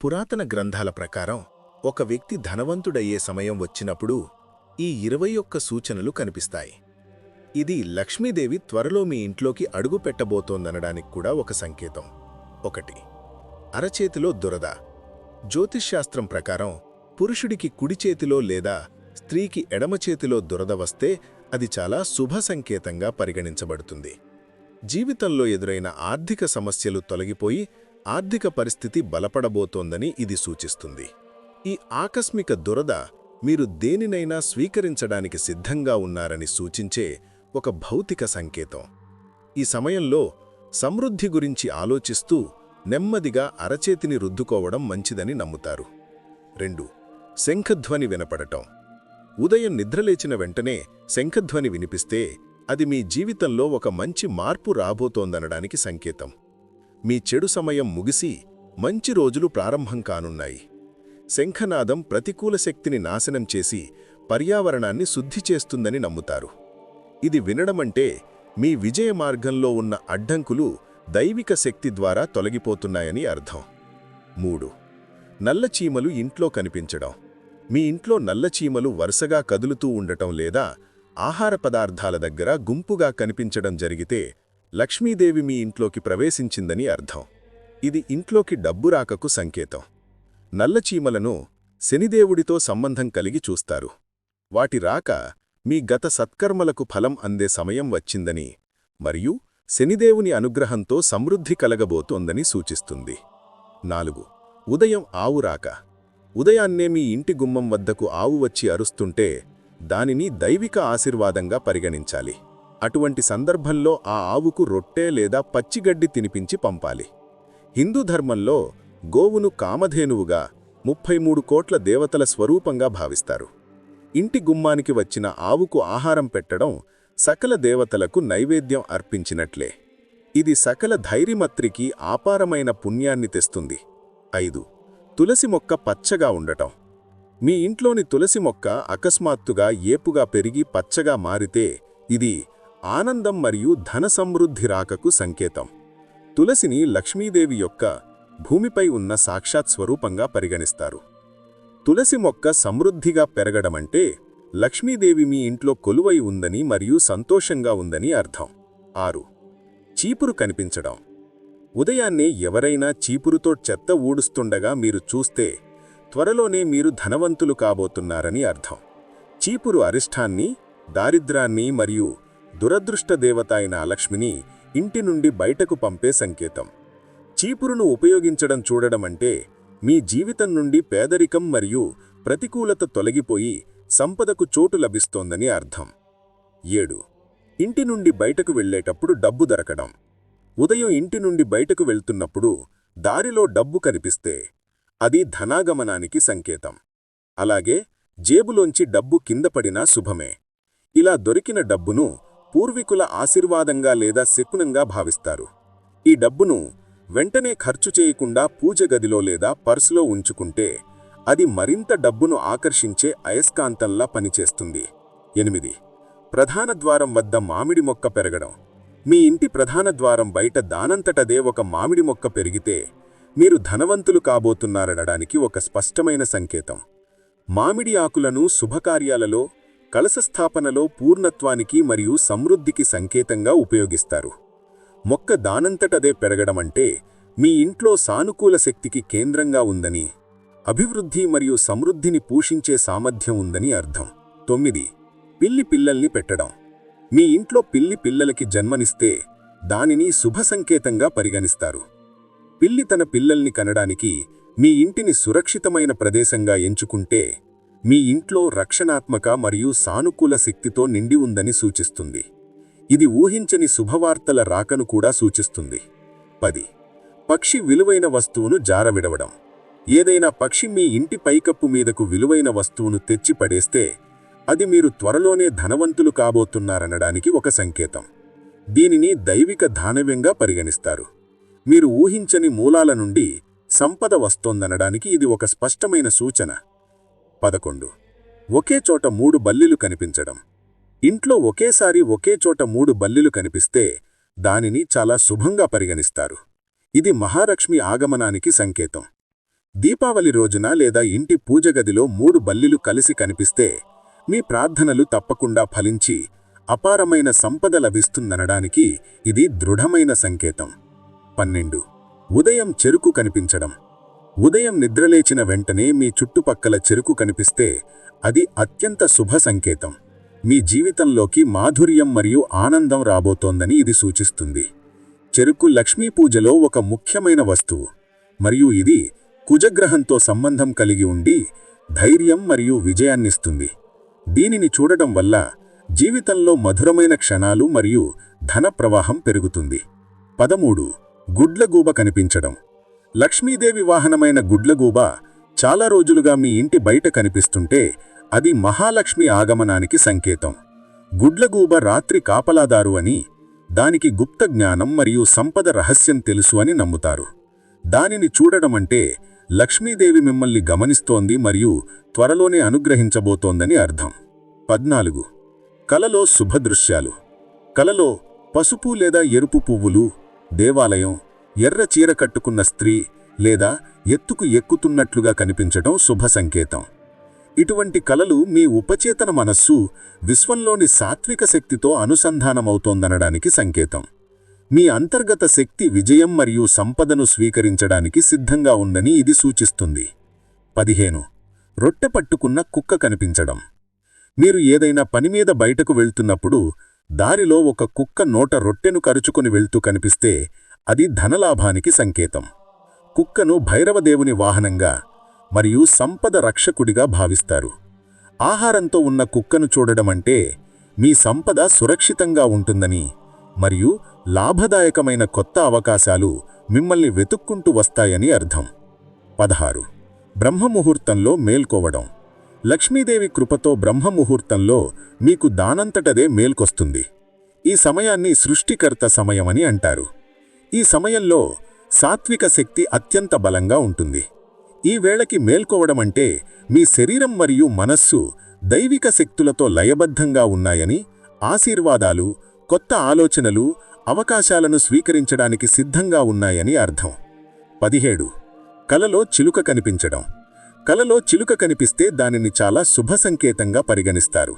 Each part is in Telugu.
పురాతన గ్రంథాల ప్రకారం ఒక వ్యక్తి ధనవంతుడయ్యే సమయం వచ్చినప్పుడు ఈ ఇరవై ఒక్క సూచనలు కనిపిస్తాయి. ఇది లక్ష్మీదేవి త్వరలో మీ ఇంట్లోకి అడుగు పెట్టబోతోందనడానికి కూడా ఒక సంకేతం. ఒకటి అరచేతిలో దురద. జ్యోతిష్శాస్త్రం ప్రకారం పురుషుడికి కుడి చేతిలో లేదా స్త్రీకి ఎడమ చేతిలో దురద వస్తే అది చాలా శుభ సంకేతంగా పరిగణించబడుతుంది. జీవితంలో ఎదురైన ఆర్థిక సమస్యలు తొలగిపోయి ఆర్థిక పరిస్థితి బలపడబోతోందని ఇది సూచిస్తుంది. ఈ ఆకస్మిక దురద మీరు దేనినైనా స్వీకరించడానికి సిద్ధంగా ఉన్నారని సూచించే ఒక భౌతిక సంకేతం. ఈ సమయంలో సమృద్ధి గురించి ఆలోచిస్తూ నెమ్మదిగా అరచేతిని రుద్దుకోవడం మంచిదని నమ్ముతారు. రెండు శంఖధ్వని వినపడటం. ఉదయం నిద్రలేచిన వెంటనే శంఖధ్వని వినిపిస్తే అది మీ జీవితంలో ఒక మంచి మార్పు రాబోతోందనడానికి సంకేతం. మీ చెడు సమయం ముగిసి మంచి రోజులు ప్రారంభం కానున్నాయి. శంఖనాదం ప్రతికూల శక్తిని నాశనం చేసి పర్యావరణాన్ని శుద్ధి చేస్తుందని నమ్ముతారు. ఇది వినడమంటే మీ విజయ మార్గంలో ఉన్న అడ్డంకులు దైవిక శక్తి ద్వారా తొలగిపోతున్నాయని అర్థం. మూడు. నల్లచీమలు ఇంట్లో కనిపించడం. మీ ఇంట్లో నల్లచీమలు వరుసగా కదులుతూ ఉండటం లేదా ఆహార పదార్థాల దగ్గర గుంపుగా కనిపించడం జరిగితే లక్ష్మీదేవి మీ ఇంట్లోకి ప్రవేశించిందని అర్థం. ఇది ఇంట్లోకి డబ్బు రాకకు సంకేతం. నల్లచీమలను శనిదేవుడితో సంబంధం కలిగి చూస్తారు. వాటి రాక మీ గత సత్కర్మలకు ఫలం అందే సమయం వచ్చిందని మరియు శనిదేవుని అనుగ్రహంతో సమృద్ధి కలగబోతోందని సూచిస్తుంది. నాలుగు. ఉదయం ఆవు రాక. ఉదయాన్నే మీ ఇంటి గుమ్మం వద్దకు ఆవు వచ్చి అరుస్తుంటే దానిని దైవిక ఆశీర్వాదంగా పరిగణించాలి. అటువంటి సందర్భంలో ఆ ఆవుకు రొట్టె లేదా పచ్చిగడ్డి తినిపించి పంపాలి. హిందూ ధర్మంలో గోవును కామధేనువుగా ముప్పై మూడు కోట్ల దేవతల స్వరూపంగా భావిస్తారు. ఇంటి గుమ్మానికి వచ్చిన ఆవుకు ఆహారం పెట్టడం సకల దేవతలకు నైవేద్యం అర్పించినట్లే. ఇది సకల ధైర్యమత్రికి ఆపారమైన పుణ్యాన్ని తెస్తుంది. ఐదు. తులసి మొక్క పచ్చగా ఉండటం. మీ ఇంట్లోని తులసి మొక్క అకస్మాత్తుగా ఏపుగా పెరిగి పచ్చగా మారితే ఇది ఆనందం మరియు ధన సమృద్ధి రాకకు సంకేతం. తులసిని లక్ష్మీదేవి యొక్క భూమిపై ఉన్న సాక్షాత్ స్వరూపంగా పరిగణిస్తారు. తులసి మొక్క సమృద్ధిగా పెరగడమంటే లక్ష్మీదేవి మీ ఇంట్లో కొలువై ఉందని మరియు సంతోషంగా ఉందని అర్థం. ఆరు. చీపురు కనిపించడం. ఉదయాన్నే ఎవరైనా చీపురుతో చెత్త ఊడుస్తుండగా మీరు చూస్తే త్వరలోనే మీరు ధనవంతులు కాబోతున్నారని అర్థం. చీపురు అరిష్టాన్ని దారిద్రాన్ని మరియు దురదృష్ట దేవత అయిన లక్ష్మిని ఇంటి నుండి బయటకు పంపే సంకేతం. చీపురును ఉపయోగించడం చూడడం అంటే మీ జీవితం నుండి పేదరికం మరియు ప్రతికూలత తొలగిపోయి సంపదకు చోటు లభిస్తోందని అర్థం. ఏడు. ఇంటి నుండి బయటకు వెళ్ళేటప్పుడు డబ్బు దొరకడం. ఉదయం ఇంటి నుండి బయటకు వెళ్తున్నప్పుడు దారిలో డబ్బు కనిపిస్తే అది ధనాగమనానికి సంకేతం. అలాగే జేబులోంచి డబ్బు కింద పడినా శుభమే. ఇలా దొరికిన డబ్బును పూర్వీకుల ఆశీర్వాదంగా లేదా శకునంగా భావిస్తారు. ఈ డబ్బును వెంటనే ఖర్చు చేయకుండా పూజ గదిలో లేదా పర్సులో ఉంచుకుంటే అది మరింత డబ్బును ఆకర్షించే అయస్కాంతంలా పనిచేస్తుంది. ఎనిమిది. ప్రధాన ద్వారం వద్ద మామిడి మొక్క పెరగడం. మీ ఇంటి ప్రధాన ద్వారం బయట దానంతటదే ఒక మామిడి మొక్క పెరిగితే మీరు ధనవంతులు కాబోతున్నారనడానికి ఒక స్పష్టమైన సంకేతం. మామిడి ఆకులను శుభకార్యాలలో కలశస్థాపనలో పూర్ణత్వానికి మరియు సమృద్ధికి సంకేతంగా ఉపయోగిస్తారు. మొక్క దానంతటదే పెరగడమంటే మీ ఇంట్లో సానుకూల శక్తికి కేంద్రంగా ఉందని అభివృద్ధి మరియు సమృద్ధిని పూషించే సామర్థ్యం ఉందని అర్థం. తొమ్మిది. పిల్లి పిల్లల్ని పెట్టడం. మీ ఇంట్లో పిల్లి పిల్లలకి జన్మనిస్తే దానిని శుభ సంకేతంగా పరిగణిస్తారు. పిల్లి తన పిల్లల్ని కనడానికి మీ ఇంటిని సురక్షితమైన ప్రదేశంగా ఎంచుకుంటే మీ ఇంట్లో రక్షణాత్మక మరియు సానుకూల శక్తితో నిండి ఉందని సూచిస్తుంది. ఇది ఊహించని శుభవార్తల రాకను కూడా సూచిస్తుంది. పది. పక్షి విలువైన వస్తువును జారవిడవడం. ఏదైనా పక్షి మీ ఇంటి పైకప్పు మీదకు విలువైన వస్తువును తెచ్చి పడేస్తే అది మీరు త్వరలోనే ధనవంతులు కాబోతున్నారనడానికి ఒక సంకేతం. దీనిని దైవిక ధానవ్యంగా పరిగణిస్తారు. మీరు ఊహించని మూలాల నుండి సంపద వస్తోందనడానికి ఇది ఒక స్పష్టమైన సూచన. పదకొండు. ఒకే చోట మూడు బల్లిలు కనిపించడం. ఇంట్లో ఒకేసారి ఒకే చోట మూడు బల్లిలు కనిపిస్తే దానిని చాలా శుభంగా పరిగణిస్తారు. ఇది మహాలక్ష్మి ఆగమనానికి సంకేతం. దీపావళి రోజున లేదా ఇంటి పూజగదిలో మూడు బల్లిలు కలిసి కనిపిస్తే మీ ప్రార్థనలు తప్పకుండా ఫలించి అపారమైన సంపద లభిస్తుందనడానికి ఇది దృఢమైన సంకేతం. పన్నెండు. ఉదయం చెరుకు కనిపించడం. ఉదయం నిద్రలేచిన వెంటనే మీ చుట్టుపక్కల చెరుకు కనిపిస్తే అది అత్యంత శుభ సంకేతం. మీ జీవితంలోకి మాధుర్యం మరియు ఆనందం రాబోతోందని ఇది సూచిస్తుంది. చెరుకు లక్ష్మీ పూజలో ఒక ముఖ్యమైన వస్తువు. మరియు ఇది కుజగ్రహంతో సంబంధం కలిగి ఉండి ధైర్యం మరియు విజయాన్నిస్తుంది. దీనిని చూడటం వల్ల జీవితంలో మధురమైన క్షణాలు మరియు ధన ప్రవాహం పెరుగుతుంది. పదమూడు. గుడ్లగూబ కనిపించడం. లక్ష్మీదేవి వాహనమైన గుడ్లగూబ చాలా రోజులుగా మీ ఇంటి బయట కనిపిస్తుంటే అది మహాలక్ష్మి ఆగమనానికి సంకేతం. గుడ్లగూబ రాత్రి కాపలాదారు అని దానికి గుప్త జ్ఞానం మరియు సంపద రహస్యం తెలుసు అని నమ్ముతారు. దానిని చూడడమంటే లక్ష్మీదేవి మిమ్మల్ని గమనిస్తోంది మరియు త్వరలోనే అనుగ్రహించబోతోందని అర్థం. పద్నాలుగు. కలలో శుభదృశ్యాలు. కలలో పసుపు లేదా ఎరుపు పువ్వులు దేవాలయం ఎర్ర చీర కట్టుకున్న స్త్రీ లేదా ఎత్తుకు ఎక్కుతున్నట్లుగా కనిపించటం శుభ సంకేతం. ఇటువంటి కలలు మీ ఉపచేతన మనస్సు విశ్వంలోని సాత్విక శక్తితో అనుసంధానమవుతోందనడానికి సంకేతం. మీ అంతర్గత శక్తి విజయం మరియు సంపదను స్వీకరించడానికి సిద్ధంగా ఉందని ఇది సూచిస్తుంది. పదిహేను. రొట్టె పట్టుకున్న కుక్క కనిపించడం. మీరు ఏదైనా పనిమీద బయటకు వెళ్తున్నప్పుడు దారిలో ఒక కుక్క నోట రొట్టెను కరుచుకుని వెళ్తూ కనిపిస్తే అది ధనలాభానికి సంకేతం. కుక్కను భైరవదేవుని వాహనంగా మరియు సంపద రక్షకుడిగా భావిస్తారు. ఆహారంతో ఉన్న కుక్కను చూడడమంటే మీ సంపద సురక్షితంగా ఉంటుందని మరియు లాభదాయకమైన కొత్త అవకాశాలు మిమ్మల్ని వెతుక్కుంటూ వస్తాయని అర్థం. పదహారు. బ్రహ్మముహూర్తంలో మేల్కోవడం. లక్ష్మీదేవి కృపతో బ్రహ్మముహూర్తంలో మీకు దానంతటదే మేల్కొస్తుంది. ఈ సమయాన్ని సృష్టికర్త సమయమని అంటారు. ఈ సమయంలో సాత్విక శక్తి అత్యంత బలంగా ఉంటుంది. ఈ వేళకి మేల్కోవడమంటే మీ శరీరం మరియు మనస్సు దైవిక శక్తులతో లయబద్ధంగా ఉన్నాయని ఆశీర్వాదాలు కొత్త ఆలోచనలు అవకాశాలను స్వీకరించడానికి సిద్ధంగా ఉన్నాయని అర్థం. పదిహేడు. కలలో చిలుక కనిపించడం. కలలో చిలుక కనిపిస్తే దానిని చాలా శుభ సంకేతంగా పరిగణిస్తారు.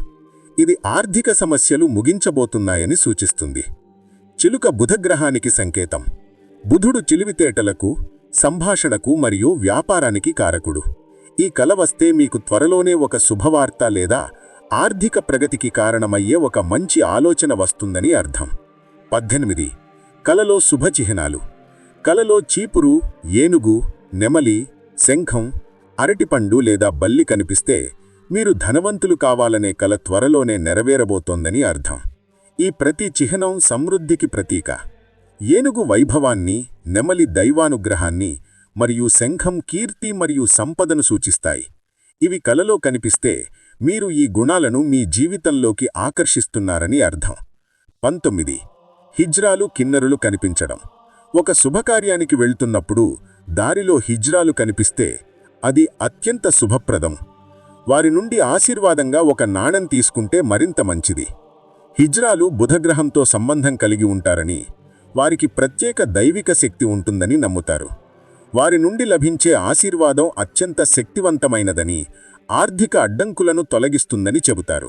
ఇది ఆర్థిక సమస్యలు ముగించబోతున్నాయని సూచిస్తుంది. చిలుక బుధగ్రహానికి సంకేతం. బుధుడు చిలివితేటలకు సంభాషణకు మరియు వ్యాపారానికి కారకుడు. ఈ కల వస్తే మీకు త్వరలోనే ఒక శుభవార్త లేదా ఆర్థిక ప్రగతికి కారణమయ్యే ఒక మంచి ఆలోచన వస్తుందని అర్థం. పద్దెనిమిది. కలలో శుభచిహ్నాలు కలలో చీపురు ఏనుగు నెమలి శంఖం అరటిపండు లేదా బల్లి కనిపిస్తే మీరు ధనవంతులు కావాలనే కల త్వరలోనే నెరవేరబోతోందని అర్థం. ఈ ప్రతి చిహ్నం సమృద్ధికి ప్రతీక. ఏనుగు వైభవాన్ని నెమలి దైవానుగ్రహాన్ని మరియు శంఖం కీర్తి మరియు సంపదను సూచిస్తాయి. ఇవి కలలో కనిపిస్తే మీరు ఈ గుణాలను మీ జీవితంలోకి ఆకర్షిస్తున్నారని అర్థం. పంతొమ్మిది. హిజ్రాలు కిన్నరులు కనిపించడం. ఒక శుభకార్యానికి వెళ్తున్నప్పుడు దారిలో హిజ్రాలు కనిపిస్తే అది అత్యంత శుభప్రదం. వారి నుండి ఆశీర్వాదంగా ఒక నాణం తీసుకుంటే మరింత మంచిది. హిజ్రాలు బుధగ్రహంతో సంబంధం కలిగి ఉంటారని వారికి ప్రత్యేక దైవిక శక్తి ఉంటుందని నమ్ముతారు. వారి నుండి లభించే ఆశీర్వాదం అత్యంత శక్తివంతమైనదని ఆర్థిక అడ్డంకులను తొలగిస్తుందని చెబుతారు.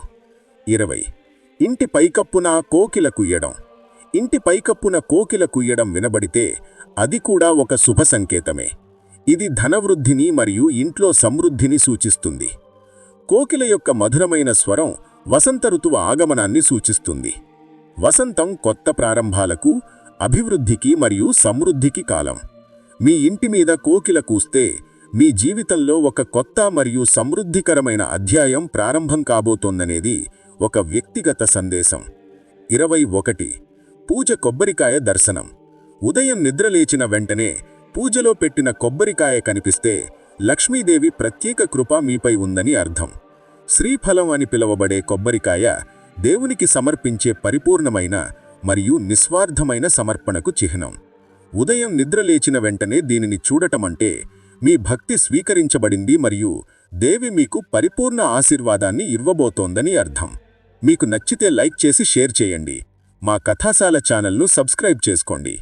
ఇరవై. ఇంటి పైకప్పున కోకిల కుయ్యడం ఇంటి పైకప్పున కోకిల కుయ్యడం వినబడితే అది కూడా ఒక శుభ సంకేతమే. ఇది ధనవృద్ధిని మరియు ఇంట్లో సమృద్ధిని సూచిస్తుంది. కోకిల యొక్క మధురమైన స్వరం వసంత ఋతువు ఆగమనాన్ని సూచిస్తుంది. వసంతం కొత్త ప్రారంభాలకు అభివృద్ధికి మరియు సమృద్ధికి కాలం. మీ ఇంటి మీద కోకిల కూస్తే మీ జీవితంలో ఒక కొత్త మరియు సమృద్ధికరమైన అధ్యాయం ప్రారంభం కాబోతోందనేది ఒక వ్యక్తిగత సందేశం. ఇరవై ఒకటి. పూజ కొబ్బరికాయ దర్శనం. ఉదయం నిద్రలేచిన వెంటనే పూజలో పెట్టిన కొబ్బరికాయ కనిపిస్తే లక్ష్మీదేవి ప్రత్యేక కృప మీపై ఉందని అర్థం. శ్రీఫలం అని పిలువబడే కొబ్బరికాయ దేవునికి సమర్పించే పరిపూర్ణమైన మరియు నిస్వార్థమైన సమర్పణకు చిహ్నం. ఉదయం నిద్రలేచిన వెంటనే దీనిని చూడటమంటే మీ భక్తి స్వీకరించబడింది మరియు దేవి మీకు పరిపూర్ణ ఆశీర్వాదాన్ని ఇవ్వబోతోందని అర్థం. మీకు నచ్చితే లైక్ చేసి షేర్ చేయండి. మా కథాశాల ఛానల్ను సబ్స్క్రైబ్ చేసుకోండి.